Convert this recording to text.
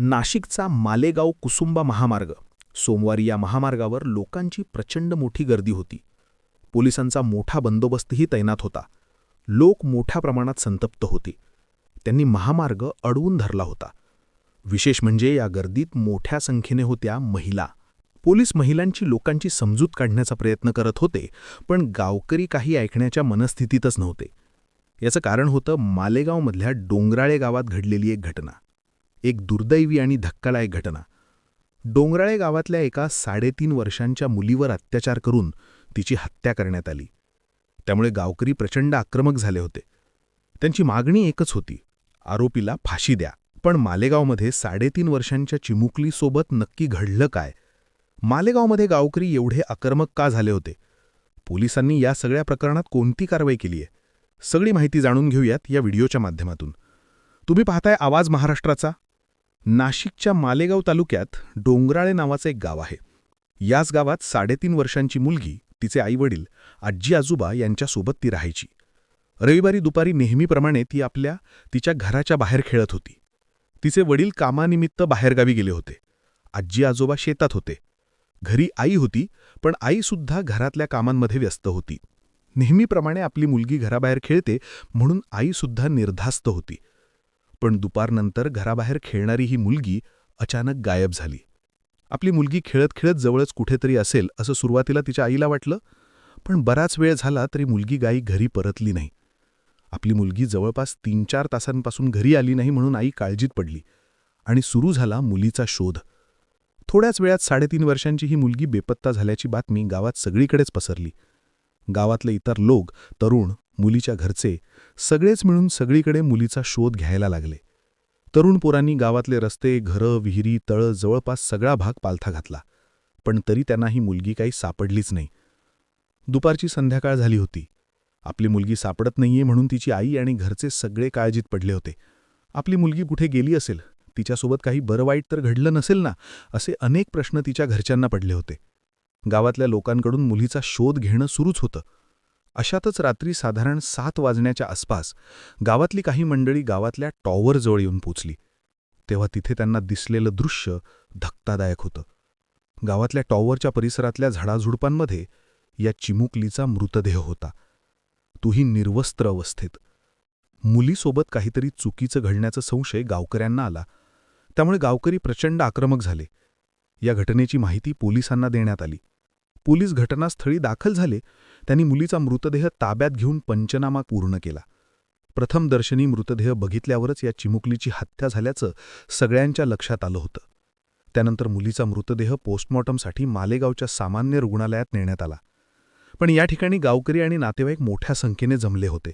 नाशिकचा मालेगाव कुसुंबा महामार्ग. सोमवारी या महामार्गावर लोकांची प्रचंड मोठी गर्दी होती. पोलिसांचा मोठा बंदोबस्तही तैनात होता. लोक मोठ्या प्रमाणात संतप्त होते. त्यांनी महामार्ग अडवून धरला होता. विशेष म्हणजे या गर्दीत मोठ्या संख्येने होत्या महिला. पोलीस महिलांची लोकांची समजूत काढण्याचा प्रयत्न करत होते पण गावकरी काही ऐकण्याच्या मनस्थितीतच नव्हते. याचं कारण होतं मालेगावमधल्या डोंगराळे गावात घडलेली एक घटना. एक दुर्दैवी आणि धक्कादायक घटना. डोंगराळे गावातल्या एका साडेतीन वर्षांच्या मुलीवर अत्याचार करून तिची हत्या करण्यात आली. त्यामुळे गावकरी प्रचंड आक्रमक झाले होते. त्यांची मागणी एकच होती आरोपीला फाशी द्या. पण मालेगावमध्ये साडेतीन वर्षांच्या चिमुकलीसोबत नक्की घडलं काय? मालेगावमध्ये गावकरी एवढे आक्रमक का झाले होते? पोलिसांनी या सगळ्या प्रकरणात कोणती कारवाई केली आहे सगळी माहिती जाणून घेऊयात या व्हिडिओच्या माध्यमातून. तुम्ही पाहताय आवाज महाराष्ट्राचा. नाशिकच्या मालेगाव तालुक्यात डोंगराळे नावाचं एक गाव आहे. याच गावात साडेतीन वर्षांची मुलगी तिचे आईवडील आजी आजोबा यांच्यासोबत ती राहायची. रविवारी दुपारी नेहमीप्रमाणे ती आपल्या तिच्या घराच्या बाहेर खेळत होती. तिचे वडील कामानिमित्त बाहेरगावी गेले होते. आजी आजोबा शेतात होते. घरी आई होती पण आईसुद्धा घरातल्या कामांमध्ये व्यस्त होती. नेहमीप्रमाणे आपली मुलगी घराबाहेर खेळते म्हणून आईसुद्धा निर्धास्त होती. पण दुपारनंतर घराबाहेर खेळणारी ही मुलगी अचानक गायब झाली. आपली मुलगी खेळत खेळत जवळच कुठेतरी असेल असं सुरुवातीला तिच्या आईला वाटलं पण बराच वेळ झाला तरी मुलगी गाई घरी परतली नाही. आपली मुलगी जवळपास तीन चार तासांपासून घरी आली नाही म्हणून आई काळजीत पडली आणि सुरू झाला मुलीचा शोध. थोड्याच वेळात साडेतीन वर्षांची ही मुलगी बेपत्ता झाल्याची बातमी गावात सगळीकडेच पसरली. गावातले इतर लोक तरुण मुलीच्या घरचे सगळेच मिळून सगळीकडे मुलीचा शोध घ्यायला लागले. तरुण पोरांनी गावातले रस्ते घरं विहिरी तळं जवळपास सगळा भाग पालथा घातला. पण तरी त्यांना ही मुलगी काही सापडलीच नाही. दुपारची संध्याकाळ झाली होती. आपली मुलगी सापडत नाहीये म्हणून तिची आई आणि घरचे सगळे काळजीत पडले होते. आपली मुलगी कुठे गेली असेल? तिच्यासोबत काही बरं वाईट तर घडलं नसेल ना? असे अनेक प्रश्न तिच्या घरच्यांना पडले होते. गावातल्या लोकांकडून मुलीचा शोध घेणं सुरूच होतं. अशातच रात्री साधारण सात वाजण्याच्या आसपास गावातली काही मंडळी गावातल्या टॉवरजवळ येऊन पोचली. तेव्हा तिथे त्यांना दिसलेलं दृश्य धक्कादायक होतं. गावातल्या टॉवरच्या परिसरातल्या झाडाझुडपांमध्ये या चिमुकलीचा मृतदेह होता. तोही निर्वस्त्र अवस्थेत. मुलीसोबत काहीतरी चुकीचं घडण्याचा संशय गावकऱ्यांना आला. त्यामुळे गावकरी प्रचंड आक्रमक झाले. या घटनेची माहिती पोलिसांना देण्यात आली. पोलीस घटनास्थळी दाखल झाले त्यांनी मुलीचा मृतदेह ताब्यात घेऊन पंचनामा पूर्ण केला. प्रथम दर्शनी मृतदेह बघितल्यावरच या चिमुकलीची हत्या झाल्याचं सगळ्यांच्या लक्षात आलं होतं. त्यानंतर मुलीचा मृतदेह पोस्टमॉर्टमसाठी मालेगावच्या सामान्य रुग्णालयात नेण्यात आला. पण या ठिकाणी गावकरी आणि नातेवाईक मोठ्या संख्येने जमले होते.